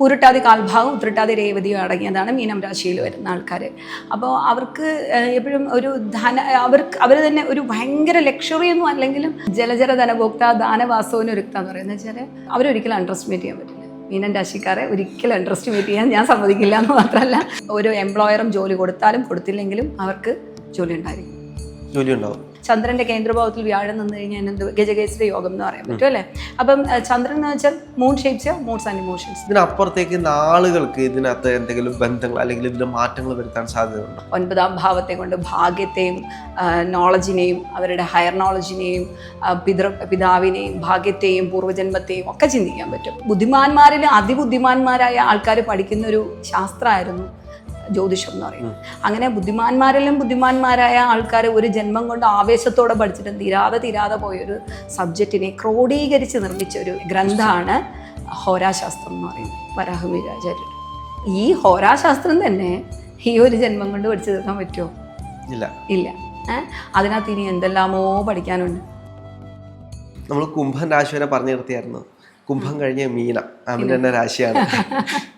ഉരുട്ടാതി കാൽഭാഗം ഉത്രട്ടാതി രേവതിയും അടങ്ങിയതാണ് മീനം രാശിയിൽ വരുന്ന ആൾക്കാർ. അപ്പോൾ അവർക്ക് എപ്പോഴും ഒരു ധന അവർക്ക് അവർ തന്നെ ഒരു ഭയങ്കര ലക്ഷറി ഒന്നും അല്ലെങ്കിലും ജലജല ധനഭോക്ത ദാനവാസവും ഒരുക്ത എന്ന് പറയുന്നത് വെച്ചാൽ അവരൊരിക്കലും അണ്ടർ എസ്റ്റിമേറ്റ് ചെയ്യാൻ പറ്റില്ല. മീനൻ രാശിക്കാരെ ഒരിക്കലും അണ്ടർ എസ്റ്റിമേറ്റ് ചെയ്യാൻ ഞാൻ സമ്മതിക്കില്ല എന്ന് മാത്രമല്ല. ഒരു എംപ്ലോയറും ജോലി കൊടുത്താലും കൊടുത്തില്ലെങ്കിലും അവർക്ക് ജോലി ഉണ്ടായിരിക്കും. ജോലി ഉണ്ടാവും. ചന്ദ്രന്റെ കേന്ദ്രഭാവത്തിൽ വ്യാഴം നിന്ന് കഴിഞ്ഞാൽ എന്ത് ഗജകേശ്വര യോഗം എന്ന് പറയാൻ പറ്റും അല്ലേ? അപ്പം ചന്ദ്രൻ എന്ന് വെച്ചാൽ moon shapes moons and emotions ഇതിനപ്പുറത്തേക്ക് ആളുകൾക്ക് ഇതിനകത്ത് എന്തെങ്കിലും ബന്ധങ്ങൾ അല്ലെങ്കിൽ ഇതിന്റെ മാറ്റങ്ങൾ വരുത്താൻ സാധ്യതയുണ്ട്? ഒൻപതാം ഭാവത്തെ കൊണ്ട് ഭാഗ്യത്തെയും നോളജിനെയും അവരുടെ ഹയർ നോളജിനെയും പിതൃ പിതാവിനെയും ഭാഗ്യത്തെയും പൂർവജന്മത്തെയും ഒക്കെ ചിന്തിക്കാൻ പറ്റും. ബുദ്ധിമാന്മാരിൽ അതിബുദ്ധിമാന്മാരായ ആൾക്കാർ പഠിക്കുന്ന ഒരു ശാസ്ത്രമായിരുന്നു ജ്യോതിഷം എന്ന് പറയുന്നത്. അങ്ങനെ ബുദ്ധിമാന്മാരെല്ലാം ബുദ്ധിമാന്മാരായ ആൾക്കാർ ഒരു ജന്മം കൊണ്ട് ആവേശത്തോടെ പഠിച്ചിട്ട് തീരാതെ തീരാതെ പോയൊരു സബ്ജക്റ്റിനെ ക്രോഡീകരിച്ച് നിർമ്മിച്ച ഒരു ഗ്രന്ഥമാണ് ഹോരാശാസ്ത്രം എന്ന് പറയുന്നത് വരാഹമിരാചാര്യർ ഈ ഹോരാശാസ്ത്രം തന്നെ ഈ ഒരു ജന്മം കൊണ്ട് പഠിച്ചു തീർക്കാൻ പറ്റുമോ? ഇല്ല. ഇല്ല. ഏഹ് അതിനകത്ത് ഇനി എന്തെല്ലാമോ പഠിക്കാനുണ്ട്. നമ്മൾ കുംഭൻ രാശി വരെ പറഞ്ഞു നിർത്തിയായിരുന്നു. കുംഭം കഴിഞ്ഞ മീന. അവൻ തന്നെ രാശിയാണ്.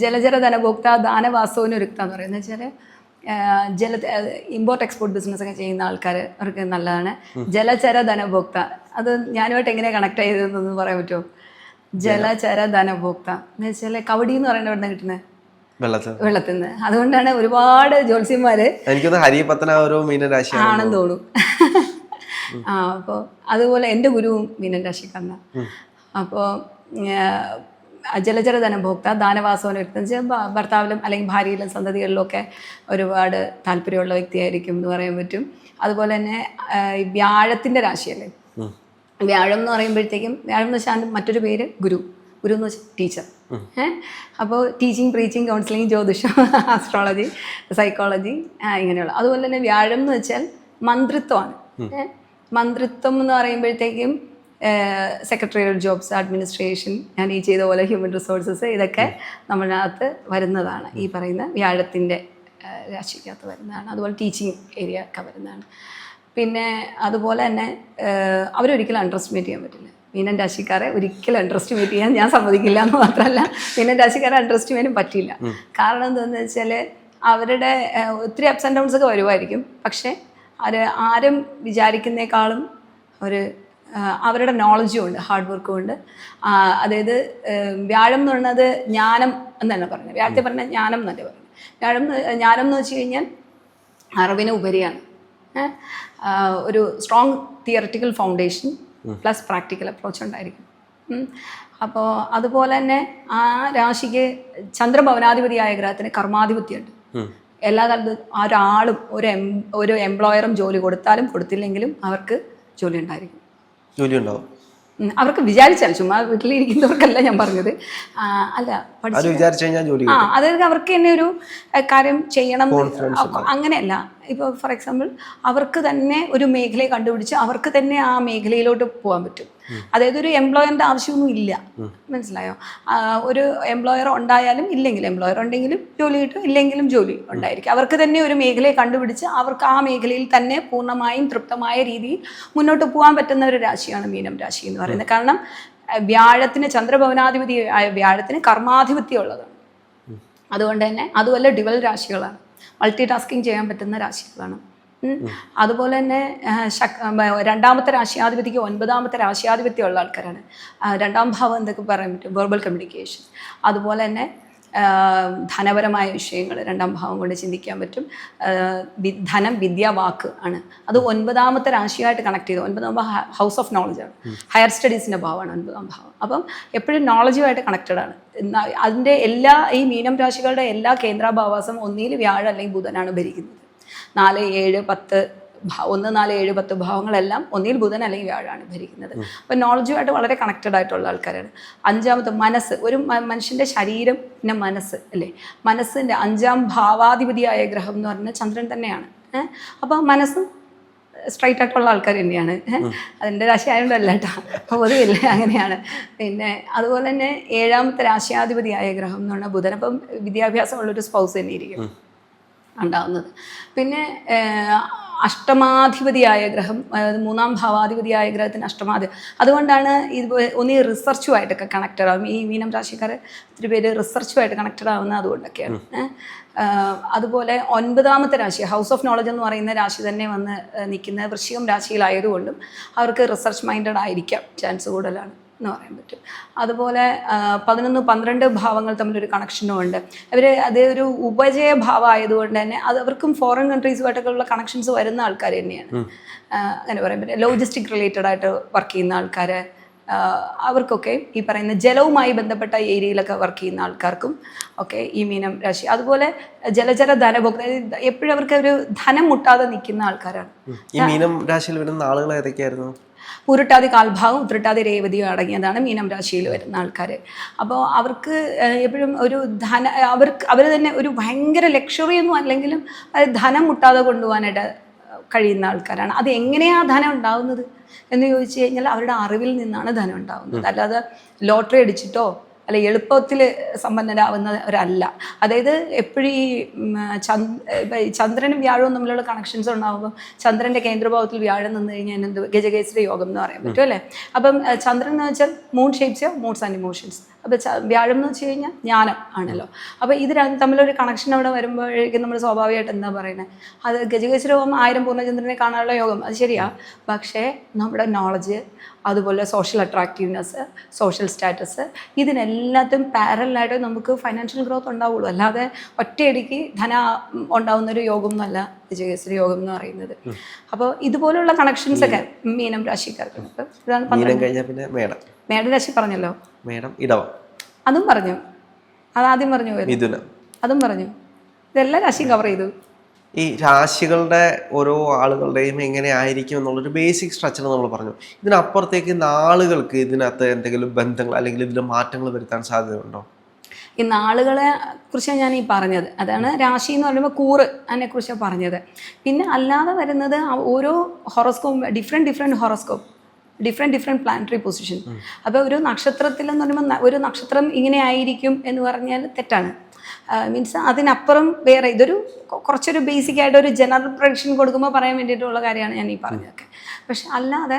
ജലജര ധനഭോക്ത ദാനവാസവും ഒരുക്ത എന്ന് പറയുന്നത് വെച്ചാൽ ജല ഇമ്പോർട്ട് എക്സ്പോർട്ട് ബിസിനസ് ഒക്കെ ചെയ്യുന്ന ആൾക്കാർ അവർക്ക് നല്ലതാണ്. ജലചര ധനഭോക്ത അത് ഞാനുമായിട്ട് എങ്ങനെ കണക്ട് ചെയ്തതെന്ന് പറയാൻ പറ്റുമോ? ജലചര ധനഭോക്ത എന്ന് വെച്ചാൽ കവടി എന്ന് പറയുന്നത് എവിടെ കിട്ടുന്നത് വെള്ളത്തിൽ നിന്ന്. അതുകൊണ്ടാണ് ഒരുപാട് ജ്യോത്സ്യന്മാര് എനിക്കൊന്ന് ഹരിപത്തന ഓരോ മീന രാശിയാണ് ആണെന്ന് തോന്നും ആ അപ്പോൾ അതുപോലെ എന്റെ ഗുരുവും മീനൻ രാശിക്കാരനാണ് അപ്പോൾ ജലചര ധനഭോക്ത ദാനവാസവന വ്യക്തി എന്ന് വെച്ചാൽ ഭർത്താവിലും അല്ലെങ്കിൽ ഭാര്യയിലും സന്തതികളിലും ഒക്കെ ഒരുപാട് താല്പര്യമുള്ള വ്യക്തിയായിരിക്കും എന്ന് പറയാൻ പറ്റും. അതുപോലെ തന്നെ ഈ വ്യാഴത്തിന്റെ രാശിയല്ലേ? വ്യാഴം എന്ന് പറയുമ്പോഴത്തേക്കും വ്യാഴം എന്ന് വെച്ചാൽ മറ്റൊരു പേര് ഗുരു. ഗുരു എന്ന് വെച്ചാൽ ടീച്ചർ. ഏഹ് അപ്പോൾ ടീച്ചിങ് പ്രീച്ചിങ് കൗൺസിലിംഗ് ജ്യോതിഷം ആസ്ട്രോളജി സൈക്കോളജി ഇങ്ങനെയുള്ള. അതുപോലെ തന്നെ വ്യാഴം എന്ന് വെച്ചാൽ മന്ത്രിത്വമാണ്. മന്ത്രിത്വം എന്ന് പറയുമ്പോഴത്തേക്കും സെക്രട്ടറിയൽ ജോബ്സ് അഡ്മിനിസ്ട്രേഷൻ ഞാൻ ഈ ചെയ്ത പോലെ ഹ്യൂമൻ റിസോഴ്സസ് ഇതൊക്കെ നമ്മളിനകത്ത് വരുന്നതാണ്. ഈ പറയുന്ന വ്യാഴത്തിന്റെ രാശിക്കകത്ത് വരുന്നതാണ്. അതുപോലെ ടീച്ചിങ് ഏരിയ ഒക്കെ വരുന്നതാണ്. പിന്നെ അതുപോലെ തന്നെ അവരൊരിക്കലും അണ്ടർസ്റ്റിമേറ്റ് ചെയ്യാൻ പറ്റില്ല. മീനൻ രാശിക്കാരെ ഒരിക്കലും അണ്ടർസ്റ്റിമേറ്റ് ചെയ്യാൻ ഞാൻ സമ്മതിക്കില്ല എന്ന് മാത്രമല്ല മീനൻ രാശിക്കാരെ അണ്ടർസ്റ്റിമേറ്റും പറ്റില്ല. കാരണം എന്താണെന്ന് വെച്ചാൽ അവരുടെ ഒത്തിരി അപ്സ് ആൻഡ് ഡൗൺസ് ഒക്കെ വരുമായിരിക്കും. പക്ഷേ അവർ ആരും വിചാരിക്കുന്നേക്കാളും ഒരു അവരുടെ നോളജും ഉണ്ട് ഹാർഡ് വർക്കും ഉണ്ട്. അതായത് വ്യാഴം എന്ന് പറയുന്നത് ജ്ഞാനം എന്നല്ല പറയുന്നത് വ്യാഴത്തെ പറഞ്ഞാൽ ജ്ഞാനം എന്നല്ലേ പറയുന്നത് വ്യാഴം ജ്ഞാനം എന്ന് വെച്ച് കഴിഞ്ഞാൽ അറിവിന് ഉപരിയാണ്. ഒരു strong theoretical foundation plus practical approach ഉണ്ടായിരിക്കും. അപ്പോൾ അതുപോലെ തന്നെ ആ രാശിക്ക് ചന്ദ്രഭവനാധിപതിയായ ഗ്രഹത്തിന് കർമാധിപത്യമുണ്ട്. എല്ലാ കാലത്തും ഒരാളും ഒരു എം ഒരു എംപ്ലോയറും ജോലി കൊടുത്താലും കൊടുത്തില്ലെങ്കിലും അവർക്ക് ജോലി ഉണ്ടായിരിക്കും. ജോലി ഉണ്ടാവും അവർക്ക് വിചാരിച്ചാൽ ചുമ്മാ വീട്ടിലിരിക്കുന്നവർക്കല്ല ഞാൻ പറഞ്ഞത്. അല്ല പഠിച്ചു ആ അതായത് അവർക്ക് തന്നെ ഒരു കാര്യം ചെയ്യണം. അങ്ങനെയല്ല. ഇപ്പോൾ ഫോർ എക്സാമ്പിൾ അവർക്ക് തന്നെ ഒരു മേഖലയെ കണ്ടുപിടിച്ച് അവർക്ക് തന്നെ ആ മേഖലയിലോട്ട് പോകാൻ പറ്റും. അതായത് ഒരു എംപ്ലോയറിന്റെ ആവശ്യമൊന്നും ഇല്ല. മനസ്സിലായോ? ഒരു എംപ്ലോയർ ഉണ്ടായാലും ഇല്ലെങ്കിലും എംപ്ലോയർ ഉണ്ടെങ്കിലും ജോലി കിട്ടും ഇല്ലെങ്കിലും ജോലി ഉണ്ടായിരിക്കും. അവർക്ക് തന്നെ ഒരു മേഖലയെ കണ്ടുപിടിച്ച് അവർക്ക് ആ മേഖലയിൽ തന്നെ പൂർണമായും തൃപ്തമായ രീതിയിൽ മുന്നോട്ട് പോകാൻ പറ്റുന്ന ഒരു രാശിയാണ് മീനം രാശി എന്ന് പറയുന്നത്. കാരണം വ്യാഴത്തിന് ചന്ദ്രഭവനാധിപതി ആയ വ്യാഴത്തിന് കർമാധിപത്യം ഉള്ളതാണ് അതുകൊണ്ട് തന്നെ അതുമല്ല ഡിവൽ രാശികളാണ്. മൾട്ടി ടാസ്കിങ് ചെയ്യാൻ പറ്റുന്ന രാശികളാണ്. അതുപോലെ തന്നെ രണ്ടാമത്തെ രാശിയാധിപതിക്ക് ഒൻപതാമത്തെ രാശിയാധിപത്യമുള്ള ആൾക്കാരാണ്. രണ്ടാം ഭാവം എന്തൊക്കെ പറയാൻ പറ്റും? വെർബൽ കമ്മ്യൂണിക്കേഷൻ അതുപോലെ തന്നെ ധനപരമായ വിഷയങ്ങൾ രണ്ടാം ഭാവം കൊണ്ട് ചിന്തിക്കാൻ പറ്റും. ധനം വിദ്യ വാക്ക് ആണ്. അത് ഒൻപതാമത്തെ രാശിയായിട്ട് കണക്ട് ചെയ്തു. ഒൻപതാം ഭാവം ഹൗസ് ഓഫ് നോളജ് ആണ്. ഹയർ സ്റ്റഡീസിന്റെ ഭാവമാണ് ഒൻപതാം ഭാവം. അപ്പം എപ്പോഴും നോളജുമായിട്ട് കണക്റ്റഡ് ആണ്. അതിന്റെ എല്ലാ ഈ മീനം രാശികളുടെ എല്ലാ കേന്ദ്രാഭാവാസം ഒന്നിൽ വ്യാഴം അല്ലെങ്കിൽ ബുധനാണ് ഭരിക്കുന്നത്. നാല് ഏഴ് പത്ത് ഒന്ന് നാല് ഏഴ് പത്ത് ഭാവങ്ങളെല്ലാം ഒന്നിൽ ബുധൻ അല്ലെങ്കിൽ വ്യാഴമാണ് ഭരിക്കുന്നത്. അപ്പം നോളജുമായിട്ട് വളരെ കണക്റ്റഡ് ആയിട്ടുള്ള ആൾക്കാരാണ്. അഞ്ചാമത്തെ മനസ്സ് ഒരു മനുഷ്യന്റെ ശരീരം പിന്നെ മനസ്സ് അല്ലേ? മനസ്സിന്റെ അഞ്ചാം ഭാവാധിപതിയായ ഗ്രഹം എന്ന് പറഞ്ഞാൽ ചന്ദ്രൻ തന്നെയാണ്. ഏഹ് അപ്പോൾ മനസ്സും സ്ട്രൈറ്റ് ആയിട്ടുള്ള ആൾക്കാർ തന്നെയാണ്. ഏഹ് അതിന്റെ രാശി ആയതുകൊണ്ടല്ല കേട്ടോ. പൊതുവില്ല അങ്ങനെയാണ്. പിന്നെ അതുപോലെ തന്നെ ഏഴാമത്തെ രാശിയാധിപതിയായ ഗ്രഹം എന്ന് പറഞ്ഞാൽ ബുധൻ. അപ്പം വിദ്യാഭ്യാസമുള്ളൊരു സ്പൗസ് തന്നെ ഇരിക്കും. ഉണ്ടാവുന്നത്. പിന്നെ അഷ്ടമാധിപതിയായ ഗ്രഹം അതായത് മൂന്നാം ഭാവാധിപതിയായ ഗ്രഹത്തിന് അഷ്ടമാധി അതുകൊണ്ടാണ് ഇത് ഒന്നീ റിസർച്ചുമായിട്ടൊക്കെ കണക്റ്റഡ് ആവും ഈ മീനം രാശിക്കാർ ഒത്തിരി പേര് റിസർച്ചുമായിട്ട് കണക്റ്റഡ് ആവുന്നത് അതുകൊണ്ടൊക്കെയാണ് അതുപോലെ ഒൻപതാമത്തെ രാശി ഹൗസ് ഓഫ് നോളജ് എന്ന് പറയുന്ന രാശി തന്നെ വന്ന് നിൽക്കുന്ന വൃശ്ചികം രാശിയിലായതുകൊണ്ടും അവർക്ക് റിസർച്ച് മൈൻഡഡ് ആയിരിക്കാം ചാൻസ് കൂടുതലാണ്. എന്ന് പറയാൻ പറ്റും. അതുപോലെ പതിനൊന്ന് പന്ത്രണ്ട് ഭാവങ്ങൾ തമ്മിലൊരു കണക്ഷനും ഉണ്ട്. അവർ അത് ഒരു ഉപജയ ഭാവം ആയതുകൊണ്ട് തന്നെ അത് അവർക്കും ഫോറിൻ കൺട്രീസുമായിട്ടൊക്കെ ഉള്ള കണക്ഷൻസ് വരുന്ന ആൾക്കാർ തന്നെയാണ്. അങ്ങനെ പറയാൻ പറ്റും. ലോജിസ്റ്റിക് റിലേറ്റഡ് ആയിട്ട് വർക്ക് ചെയ്യുന്ന ആൾക്കാർ അവർക്കൊക്കെ ഈ പറയുന്ന ജലവുമായി ബന്ധപ്പെട്ട ഏരിയയിലൊക്കെ വർക്ക് ചെയ്യുന്ന ആൾക്കാർക്കും ഒക്കെ ഈ മീനം രാശി. അതുപോലെ ജലചര ധനഭോക്ത എപ്പോഴും അവർക്ക് ഒരു ധനം മുട്ടാതെ നിൽക്കുന്ന ആൾക്കാരാണ്. ഈ മീനം രാശിയിൽ വരുന്ന ആളുകൾ ഏതൊക്കെയായിരുന്നു ഉരുട്ടാതി കാൽഭാഗം ഉത്രട്ടാതി രേവതിയും അടങ്ങിയതാണ് മീനം രാശിയിൽ വരുന്ന ആൾക്കാർ അപ്പോൾ അവർക്ക് എപ്പോഴും ഒരു ധന അവർക്ക് അവർ തന്നെ ഒരു ഭയങ്കര ലക്ഷറി ഒന്നും അല്ലെങ്കിലും അത് ധനം മുട്ടാതെ കൊണ്ടുപോകാനായിട്ട് കഴിയുന്ന ആൾക്കാരാണ്. അത് എങ്ങനെയാണ് ധനം ഉണ്ടാവുന്നത് എന്ന് ചോദിച്ചു കഴിഞ്ഞാൽ അവരുടെ അറിവിൽ നിന്നാണ് ധനം ഉണ്ടാകുന്നത് അല്ലാതെ ലോട്ടറി അടിച്ചിട്ടോ അല്ല എളുപ്പത്തിൽ സമ്പന്നരാകുന്നവരല്ല അതായത് എപ്പോഴും ഈ ഉം, ചന്ദ് ചന്ദ്രനും വ്യാഴവും തമ്മിലുള്ള കണക്ഷൻസ് ഉണ്ടാകുമ്പോൾ ചന്ദ്രന്റെ കേന്ദ്രഭാവത്തിൽ വ്യാഴം നിന്ന് കഴിഞ്ഞാൽ എന്ത് ഗജകേസരി യോഗം എന്ന് പറയാൻ പറ്റും അല്ലേ? അപ്പം ചന്ദ്രൻ എന്ന് വെച്ചാൽ moon shapes moods and emotions അപ്പോൾ വ്യാഴം എന്ന് വെച്ച് കഴിഞ്ഞാൽ ജ്ഞാനം ആണല്ലോ. അപ്പോൾ ഇത് തമ്മിലൊരു കണക്ഷൻ അവിടെ വരുമ്പോഴേക്കും നമ്മൾ സ്വാഭാവികമായിട്ട് എന്താ പറയുന്നത് അത് ഗജകേസരി യോഗം ആയിരം പൂർണചന്ദ്രനെ കാണാനുള്ള യോഗം അത് ശരിയാ. പക്ഷേ നമ്മുടെ നോളജ് അതുപോലെ സോഷ്യൽ അട്രാക്റ്റീവ്നെസ് സോഷ്യൽ സ്റ്റാറ്റസ് ഇതിനെല്ലാത്തും പാരലായിട്ട് നമുക്ക് ഫൈനാൻഷ്യൽ ഗ്രോത്ത് ഉണ്ടാവുള്ളൂ. അല്ലാതെ ഒറ്റയടിക്ക് ധന ഉണ്ടാവുന്നൊരു യോഗം എന്നല്ല വിജയകേസരി യോഗം എന്ന് പറയുന്നത്. അപ്പോൾ ഇതുപോലുള്ള കണക്ഷൻസ് ഒക്കെ മീനം രാശിക്കാർക്ക് ഇതാണ് കഴിഞ്ഞാൽ പിന്നെ മേടം. മേടരാശി പറഞ്ഞല്ലോ? മേടം ഇടവം. അതും പറഞ്ഞു. അതാദ്യം പറഞ്ഞു മിഥുനം. അതും പറഞ്ഞു. ഇതെല്ലാം രാശിയും കവർ ചെയ്തു. ഈ രാശികളുടെ ഓരോ ആളുകളുടെയും എങ്ങനെ ആയിരിക്കും എന്നുള്ളൊരു ബേസിക് സ്ട്രക്ചർ നമ്മൾ പറഞ്ഞു. ഇതിനപ്പുറത്തേക്ക് നാളുകൾക്ക് ഇതിനകത്ത് എന്തെങ്കിലും ബന്ധങ്ങൾ അല്ലെങ്കിൽ ഇതിൽ മാറ്റങ്ങൾ വരുത്താൻ സാധ്യതയുണ്ടോ? ഈ നാളുകളെ കുറിച്ചാണ് ഞാൻ ഈ പറഞ്ഞത്. അതാണ് രാശി എന്ന് പറയുമ്പോൾ കൂറ് അതിനെ കുറിച്ചാണ് പറഞ്ഞത്. പിന്നെ അല്ലാതെ വരുന്നത് ഓരോ horoscope different different horoscope different different planetary position അപ്പോൾ ഒരു നക്ഷത്രത്തിൽ എന്ന് പറയുമ്പോൾ ഒരു നക്ഷത്രം ഇങ്ങനെ ആയിരിക്കും എന്ന് പറഞ്ഞാൽ തെറ്റാണ്. മീൻസ് അതിനപ്പുറം വേറെ ഇതൊരു കുറച്ചൊരു ബേസിക് ആയിട്ട് ഒരു ജനറൽ പ്രൊഡക്ഷൻ കൊടുക്കുമ്പോൾ പറയാൻ വേണ്ടിയിട്ടുള്ള കാര്യമാണ് ഞാൻ ഈ പറഞ്ഞതൊക്കെ. പക്ഷെ അല്ലാതെ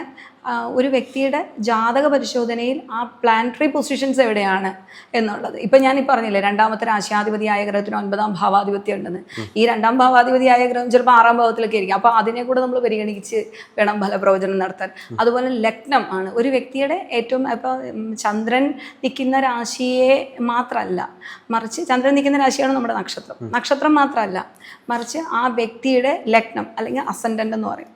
ഒരു വ്യക്തിയുടെ ജാതക പരിശോധനയിൽ ആ പ്ലാനറ്ററി പൊസിഷൻസ് എവിടെയാണ് എന്നുള്ളത്. ഇപ്പം ഞാൻ ഈ പറഞ്ഞില്ലേ രണ്ടാമത്തെ രാശിയാധിപതിയായ ഗ്രഹത്തിന് ഒൻപതാം ഭാവാധിപത്യം ഉണ്ടെന്ന്. ഈ രണ്ടാം ഭാവാധിപതിയായ ഗ്രഹം ചിലപ്പോൾ ആറാം ഭാവത്തിലൊക്കെ ആയിരിക്കും. അപ്പോൾ അതിനെ കൂടെ നമ്മൾ പരിഗണിച്ച് വേണം ഫലപ്രവചനം നടത്താൻ. അതുപോലെ ലഗ്നം ആണ്. ഒരു വ്യക്തിയുടെ ഏറ്റവും ഇപ്പോൾ ചന്ദ്രൻ നിൽക്കുന്ന രാശിയെ മാത്രമല്ല മറിച്ച് ചന്ദ്രൻ നിൽക്കുന്ന രാശിയാണ് നമ്മുടെ നക്ഷത്രം. നക്ഷത്രം മാത്രമല്ല മറിച്ച് ആ വ്യക്തിയുടെ ലഗ്നം അല്ലെങ്കിൽ അസൻഡന്റ് എന്ന് പറയും?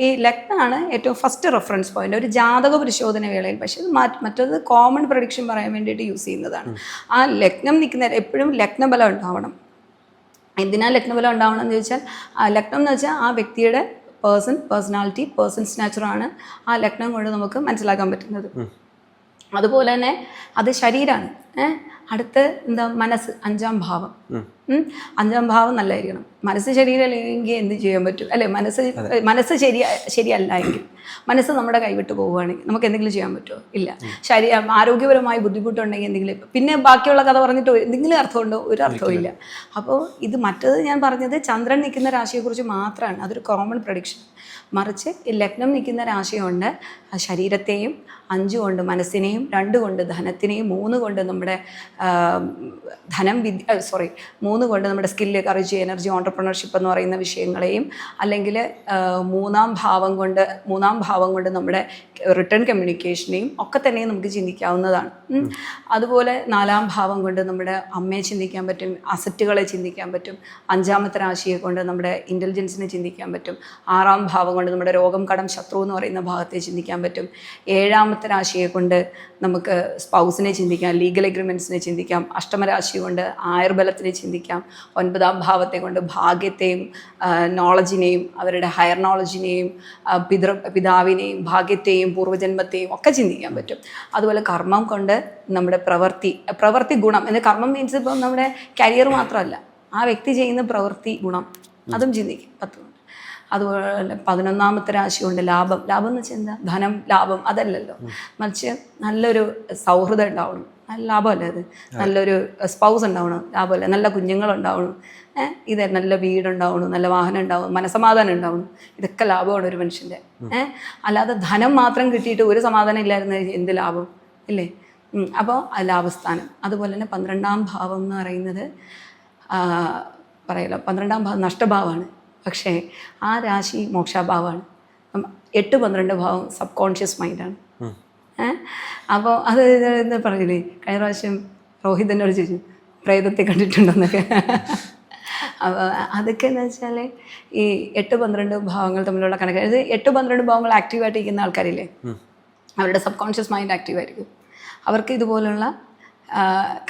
ഈ ലഗ്നമാണ് ഏറ്റവും ഫസ്റ്റ് റെഫറൻസ് പോയിന്റ് ഒരു ജാതക പരിശോധന വേളയിൽ പക്ഷേ മറ്റത് കോമൺ പ്രൊഡിക്ഷൻ പറയാൻ വേണ്ടിയിട്ട് യൂസ് ചെയ്യുന്നതാണ്. ആ ലഗ്നം നിൽക്കുന്ന എപ്പോഴും ലഗ്നബലം ഉണ്ടാവണം. എന്തിനാ ലഗ്നബലം ഉണ്ടാവണം എന്ന് ചോദിച്ചാൽ ആ ലഗ്നം എന്ന് വെച്ചാൽ ആ വ്യക്തിയുടെ പേഴ്സൺ പേഴ്സണാലിറ്റി പേഴ്സൺസ് നാച്ചുറാണ് ആ ലഗ്നം കൊണ്ട് നമുക്ക് മനസ്സിലാക്കാൻ പറ്റുന്നത്. അതുപോലെ തന്നെ അത് ശരീരമാണ് ഏഹ് അടുത്ത് എന്താ മനസ്സ്? അഞ്ചാം ഭാവം. അഞ്ചാം ഭാവം നല്ലതായിരിക്കണം. മനസ്സ് ശരിയല്ലെങ്കിൽ എന്ത് ചെയ്യാൻ പറ്റും? അല്ലെ? മനസ്സ് മനസ്സ് ശരി ശരിയല്ല എങ്കിൽ മനസ്സ് നമ്മുടെ കൈവിട്ട് പോവുകയാണെങ്കിൽ നമുക്ക് എന്തെങ്കിലും ചെയ്യാൻ പറ്റുമോ? ഇല്ല. ശരി ആരോഗ്യപരമായി ബുദ്ധിമുട്ടുണ്ടെങ്കിൽ എന്തെങ്കിലും പിന്നെ ബാക്കിയുള്ള കഥ പറഞ്ഞിട്ട് എന്തെങ്കിലും അർത്ഥമുണ്ടോ? ഒരു അർത്ഥവും ഇല്ല. അപ്പോൾ ഇത് മറ്റത് ഞാൻ പറഞ്ഞത് ചന്ദ്രൻ നിൽക്കുന്ന രാശിയെക്കുറിച്ച് മാത്രമാണ്. അതൊരു കോമൺ പ്രഡിക്ഷൻ മറിച്ച് ലഗ്നം നിൽക്കുന്ന രാശി കൊണ്ട് ആ ശരീരത്തെയും അഞ്ച് കൊണ്ട് മനസ്സിനെയും രണ്ട് കൊണ്ട് ധനത്തിനെയും മൂന്ന് കൊണ്ട് നമ്മുടെ um, ധനം വിദ്യ സോറി മൂന്ന് കൊണ്ട് നമ്മുടെ സ്കില്ല് കറേജ് എനർജി ഓണ്ടർപ്രണർഷിപ്പ് എന്ന് പറയുന്ന വിഷയങ്ങളെയും അല്ലെങ്കിൽ മൂന്നാം ഭാവം കൊണ്ട് മൂന്നാം ഭാവം കൊണ്ട് നമ്മുടെ റിട്ടേൺ കമ്മ്യൂണിക്കേഷനെയും ഒക്കെ തന്നെ നമുക്ക് ചിന്തിക്കാവുന്നതാണ്. അതുപോലെ നാലാം ഭാവം കൊണ്ട് നമ്മുടെ അമ്മയെ ചിന്തിക്കാൻ പറ്റും അസറ്റുകളെ ചിന്തിക്കാൻ പറ്റും അഞ്ചാമത്തെ രാശിയെ കൊണ്ട് നമ്മുടെ ഇന്റലിജൻസിനെ ചിന്തിക്കാൻ പറ്റും ആറാം ഭാവം കൊണ്ട് നമ്മുടെ രോഗം കടം ശത്രു എന്ന് പറയുന്ന ഭാഗത്തെ ചിന്തിക്കാൻ പറ്റും ഏഴാമത്തെ രാശിയെ കൊണ്ട് നമുക്ക് സ്പൗസിനെ ചിന്തിക്കാം ലീഗൽ എഗ്രിമെന്റ്സിനെ ചിന്തിക്കാം അഷ്ടമരാശി കൊണ്ട് ആയുർബലത്തിനെ ചിന്തിക്കാം. ഒൻപതാം ഭാവത്തെ കൊണ്ട് ഭാഗ്യത്തെയും നോളജിനെയും അവരുടെ ഹയർ നോളജിനെയും പിതൃ പിതാവിനെയും ഭാഗ്യത്തെയും പൂർവജന്മത്തെയും ഒക്കെ ചിന്തിക്കാൻ പറ്റും. അതുപോലെ കർമ്മം കൊണ്ട് നമ്മുടെ പ്രവൃത്തി പ്രവൃത്തി ഗുണം എന്ന് കർമ്മം മീൻസ് ഇപ്പം നമ്മുടെ കരിയർ മാത്രമല്ല. ആ വ്യക്തി ചെയ്യുന്ന പ്രവൃത്തി ഗുണം അതും ചിന്തിക്കും. പത്ത് അതുപോലെ പതിനൊന്നാമത്തെ രാശി കൊണ്ട് ലാഭം. ലാഭം എന്ന് വെച്ചാൽ എന്താ? ധനം ലാഭം അതല്ലല്ലോ. മറിച്ച് നല്ലൊരു സൗഹൃദം ഉണ്ടാവണം. നല്ല ലാഭമല്ലേ അത്? നല്ലൊരു സ്പൗസ് ഉണ്ടാവണം ലാഭമല്ലേ? നല്ല കുഞ്ഞുങ്ങളുണ്ടാവണം ഏഹ് ഇത് നല്ല വീടുണ്ടാവണം നല്ല വാഹനം ഉണ്ടാവണം മനസമാധാനം ഉണ്ടാവണം. ഇതൊക്കെ ലാഭമാണ് ഒരു മനുഷ്യന്റെ ഏഹ് അല്ലാതെ ധനം മാത്രം കിട്ടിയിട്ട് ഒരു സമാധാനം ഇല്ലായിരുന്ന എന്ത് ലാഭം? ഇല്ലേ? അപ്പോൾ ലാഭസ്ഥാനം അതുപോലെ തന്നെ പന്ത്രണ്ടാം ഭാവം എന്ന് പറയുന്നത് പറയല്ലോ പന്ത്രണ്ടാം ഭാവം നഷ്ടഭാവമാണ്. പക്ഷേ ആ രാശി മോക്ഷാഭാവമാണ്. എട്ട് പന്ത്രണ്ട് ഭാവം സബ് കോൺഷ്യസ് മൈൻഡാണ് അപ്പോൾ അത് എന്താ പറഞ്ഞില്ലേ? കഴിഞ്ഞ പ്രാവശ്യം രോഹിത് എന്നോട് ചോദിച്ചു പ്രേതത്തെ കണ്ടിട്ടുണ്ടെന്നൊക്കെ. അപ്പോൾ അതൊക്കെ എന്ന് വെച്ചാൽ ഈ എട്ട് പന്ത്രണ്ട് ഭാവങ്ങൾ തമ്മിലുള്ള കണക്ക്. അതായത് എട്ട് പന്ത്രണ്ട് ഭാവങ്ങൾ ആക്റ്റീവായിട്ട് ഇരിക്കുന്ന ആൾക്കാരില്ലേ? അവരുടെ സബ് കോൺഷ്യസ് മൈൻഡ് ആക്റ്റീവായിരിക്കും അവർക്ക് ഇതുപോലുള്ള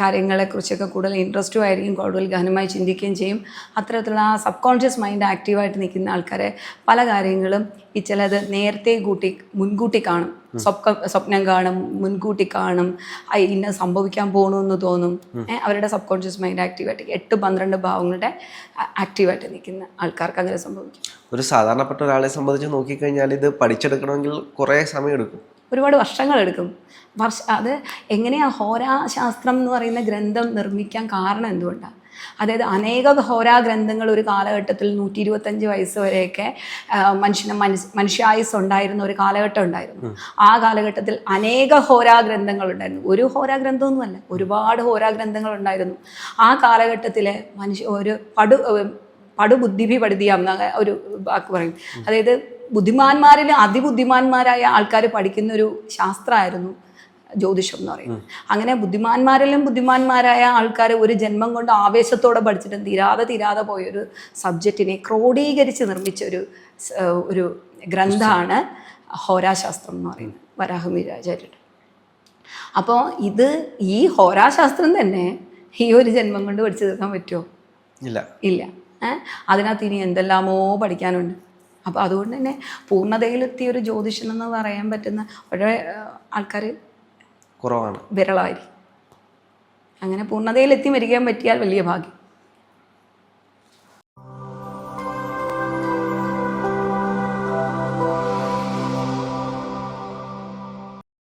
കാര്യങ്ങളെക്കുറിച്ചൊക്കെ കൂടുതൽ ഇൻട്രസ്റ്റും ആയിരിക്കും കൂടുതൽ ഗഹനമായി ചിന്തിക്കുകയും ചെയ്യും. അത്തരത്തിലുള്ള ആ സബ് കോൺഷ്യസ് മൈൻഡ് ആക്റ്റീവായിട്ട് നിൽക്കുന്ന ആൾക്കാരെ പല കാര്യങ്ങളും ഈ ചിലത് നേരത്തെ കൂട്ടി മുൻകൂട്ടി കാണും. സ്വപ്ന സ്വപ്നം കാണും മുൻകൂട്ടി കാണും. ഇന്ന സംഭവിക്കാൻ പോകണമെന്ന് തോന്നും. അവരുടെ സബ് കോൺഷ്യസ് മൈൻഡ് ആക്റ്റീവായിട്ട് എട്ട് പന്ത്രണ്ട് ഭാവങ്ങളുടെ ആക്റ്റീവായിട്ട് നിൽക്കുന്ന ആൾക്കാർക്ക് അങ്ങനെ സംഭവിക്കും. ഒരു സാധാരണപ്പെട്ട ഒരാളെ സംബന്ധിച്ച് നോക്കിക്കഴിഞ്ഞാൽ ഇത് പഠിച്ചെടുക്കണമെങ്കിൽ കുറേ സമയം എടുക്കും ഒരുപാട് വർഷങ്ങളെടുക്കും വർഷ അത് എങ്ങനെയാണ് ഹോരാശാസ്ത്രം എന്ന് പറയുന്ന ഗ്രന്ഥം നിർമ്മിക്കാൻ കാരണം എന്തുകൊണ്ടാണ് അതായത് അനേക ഹോരാ ഗ്രന്ഥങ്ങൾ ഒരു കാലഘട്ടത്തിൽ നൂറ്റി ഇരുപത്തഞ്ച് വയസ്സ് വരെയൊക്കെ മനുഷ്യന് മനസ് മനുഷ്യായുസ് ഉണ്ടായിരുന്ന ഒരു കാലഘട്ടം ഉണ്ടായിരുന്നു. ആ കാലഘട്ടത്തിൽ അനേക ഹോരാ ഗ്രന്ഥങ്ങൾ ഉണ്ടായിരുന്നു. ഒരു ഹോരാ ഗ്രന്ഥമൊന്നുമല്ല ഒരുപാട് ഹോരാ ഗ്രന്ഥങ്ങൾ ഉണ്ടായിരുന്നു. ആ കാലഘട്ടത്തിലെ മനുഷ്യ ഒരു പടു പടുബുദ്ധിഭി എന്ന ഒരു വാക്ക് പറയും. അതായത് ബുദ്ധിമാന്മാരിൽ അതിബുദ്ധിമാന്മാരായ ആൾക്കാർ പഠിക്കുന്ന ഒരു ശാസ്ത്രമായിരുന്നു ജ്യോതിഷം എന്ന് പറയുന്നത്. അങ്ങനെ ബുദ്ധിമാന്മാരിലും ബുദ്ധിമാന്മാരായ ആൾക്കാർ ഒരു ജന്മം കൊണ്ട് ആവേശത്തോടെ പഠിച്ചിട്ടും തീരാതെ തീരാതെ പോയൊരു സബ്ജക്റ്റിനെ ക്രോഡീകരിച്ച് നിർമ്മിച്ച ഒരു ഒരു ഗ്രന്ഥമാണ് ഹോരാശാസ്ത്രം എന്ന് പറയുന്നത്. വരാഹമിരാചാര്യരുടെ അപ്പോൾ ഇത് ഈ ഹോരാശാസ്ത്രം തന്നെ ഈ ഒരു ജന്മം കൊണ്ട് പഠിച്ചു തീർക്കാൻ പറ്റുമോ ഇല്ല. ഇല്ല. ഏഹ് അതിനകത്ത് ഇനി എന്തെല്ലാമോ പഠിക്കാനുണ്ട്. അപ്പോൾ അതുകൊണ്ട് തന്നെ പൂർണതയിലെത്തിയ ഒരു ജ്യോതിഷൻ എന്ന് പറയാൻ പറ്റുന്ന വളരെ ആൾക്കാർ കുറവാണ്. വിരളായി അങ്ങനെ പൂർണതയിലെത്തി മരിക്കാൻ പറ്റിയാൽ വലിയ ഭാഗ്യം.